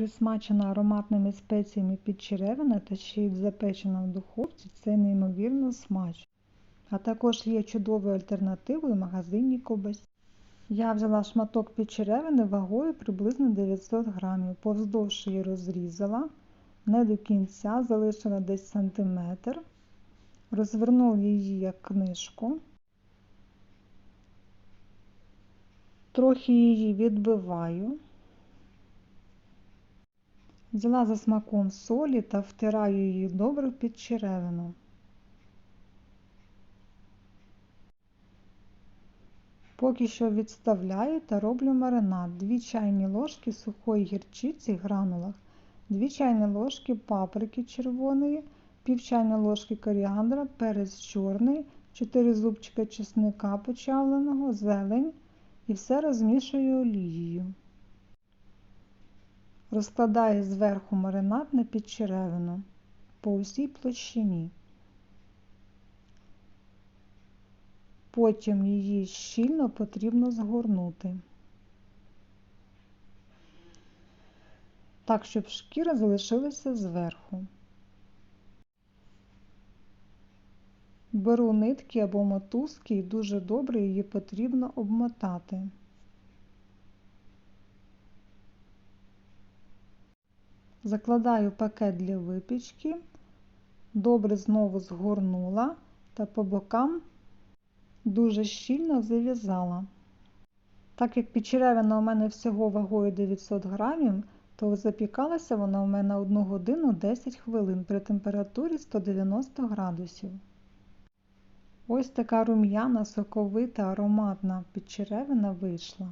присмачена ароматними спеціями підчеревина та ще й запечена в духовці, це неймовірно смачно. А також є чудовою альтернативою магазинній ковбасі. Я взяла шматок підчеревини вагою приблизно 900 грамів. Повздовж її розрізала, не до кінця, залишила десь сантиметр, розвернула її як книжку, трохи її відбиваю. Взяла за смаком солі та втираю її добре в підчеревину. Поки що відставляю та роблю маринад. 2 чайні ложки сухої гірчиці в гранулах, 2 чайні ложки паприки червоної, пів чайної ложки коріандра, перець чорний, 4 зубчика чесника почавленого, зелень і все розмішую олією. Розкладаю зверху маринад на підчеревину по усій площині. Потім її щільно потрібно згорнути, так, щоб шкіра залишилася зверху. Беру нитки або мотузки і дуже добре її потрібно обмотати. Закладаю пакет для випічки, добре знову згорнула та по бокам дуже щільно зав'язала. Так як підчеревина у мене всього вагою 900 грамів, то запікалася вона у мене 1 годину 10 хвилин при температурі 190 градусів. Ось така рум'яна, соковита, ароматна підчеревина вийшла.